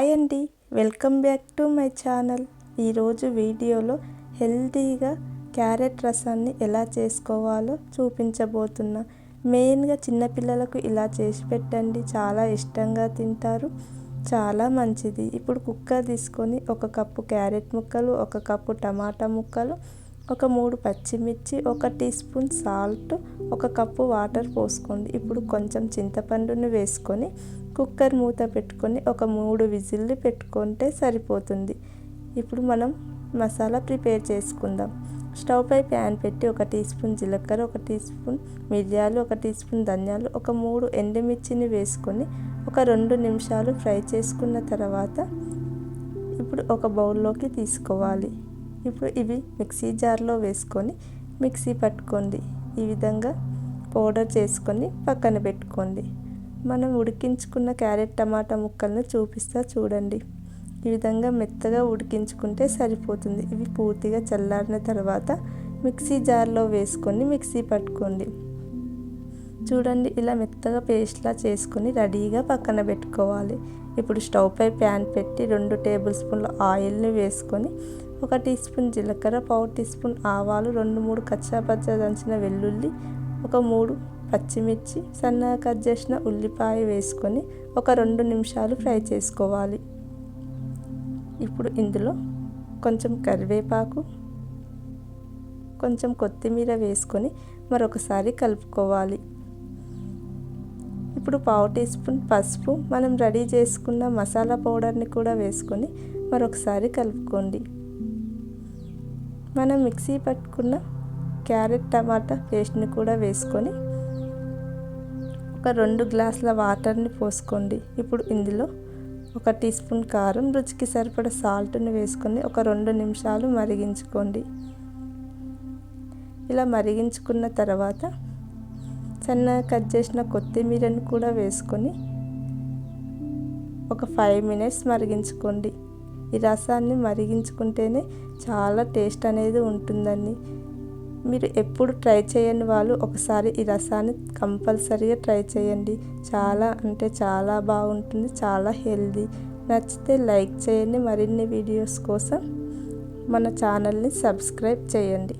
Hi అండి. Welcome back to my channel. ఈరోజు వీడియోలో హెల్తీగా క్యారెట్ రసాన్ని ఎలా చేసుకోవాలో చూపించబోతున్నా. మెయిన్గా చిన్నపిల్లలకు ఇలా చేసి పెట్టండి. చాలా ఇష్టంగా తింటారు. చాలా మంచిది. ఇప్పుడు కుక్కర్ తీసుకొని ఒక కప్పు క్యారెట్ ముక్కలు ఒక కప్పు టమాటా ముక్కలు ఒక మూడు పచ్చిమిర్చి ఒక టీ స్పూన్ సాల్ట్ ఒక కప్పు వాటర్ పోసుకోండి. ఇప్పుడు కొంచెం చింతపండుని వేసుకొని కుక్కర్ మూత పెట్టుకొని ఒక మూడు విజిల్లు పెట్టుకుంటే సరిపోతుంది. ఇప్పుడు మనం మసాలా ప్రిపేర్ చేసుకుందాం. స్టవ్ పై ప్యాన్ పెట్టి ఒక టీ స్పూన్ జీలకర్ర ఒక టీ స్పూన్ మిరియాలు ఒక టీ స్పూన్ ధనియాలు ఒక మూడు ఎండుమిర్చిని వేసుకొని ఒక రెండు నిమిషాలు ఫ్రై చేసుకున్న తర్వాత ఇప్పుడు ఒక బౌల్లోకి తీసుకోవాలి. ఇప్పుడు ఇవి మిక్సీ జార్లో వేసుకొని మిక్సీ పట్టుకోండి. ఈ విధంగా పౌడర్ చేసుకొని పక్కన పెట్టుకోండి. మనం ఉడికించుకున్న క్యారెట్ టమాటా ముక్కలను చూపిస్తా చూడండి. ఈ విధంగా మెత్తగా ఉడికించుకుంటే సరిపోతుంది. ఇవి పూర్తిగా చల్లారిన తర్వాత మిక్సీ జార్లో వేసుకొని మిక్సీ పట్టుకోండి. చూడండి ఇలా మెత్తగా పేస్ట్లా చేసుకొని రెడీగా పక్కన పెట్టుకోవాలి. ఇప్పుడు స్టవ్ పై ప్యాన్ పెట్టి రెండు టేబుల్ స్పూన్ల ఆయిల్ని వేసుకొని ఒక టీ స్పూన్ జీలకర్ర పావు టీ స్పూన్ ఆవాలు రెండు మూడు కచ్చాపచ్చ దంచిన వెల్లుల్లి ఒక మూడు పచ్చిమిర్చి సన్నగా కట్ చేసిన ఉల్లిపాయ వేసుకొని ఒక రెండు నిమిషాలు ఫ్రై చేసుకోవాలి. ఇప్పుడు ఇందులో కొంచెం కరివేపాకు కొంచెం కొత్తిమీర వేసుకొని మరొకసారి కలుపుకోవాలి. ఇప్పుడు పావు టీ స్పూన్ పసుపు మనం రెడీ చేసుకున్న మసాలా పౌడర్ని కూడా వేసుకొని మరొకసారి కలుపుకోండి. మనం మిక్సీ పట్టుకున్న క్యారెట్ టమాటా పేస్ట్ని కూడా వేసుకొని ఒక రెండు గ్లాసుల వాటర్ని పోసుకోండి. ఇప్పుడు ఇందులో ఒక టీ స్పూన్ కారం రుచికి సరిపడ సాల్ట్ని వేసుకొని ఒక రెండు నిమిషాలు మరిగించుకోండి. ఇలా మరిగించుకున్న తర్వాత సన్నగా కట్ చేసిన కొత్తిమీరని కూడా వేసుకొని ఒక ఫైవ్ మినిట్స్ మరిగించుకోండి. ఈ రసాన్ని మరిగించుకుంటేనే చాలా టేస్ట్ అనేది ఉంటుందండి. మీరు ఎప్పుడు ట్రై చేయని వాళ్ళు ఒకసారి ఈ రసాన్ని కంపల్సరీగా ట్రై చేయండి. చాలా అంటే చాలా బాగుంటుంది చాలా హెల్దీ. నచ్చితే లైక్ చేయండి. మరిన్ని వీడియోస్ కోసం మన ఛానల్ని సబ్స్క్రైబ్ చేయండి.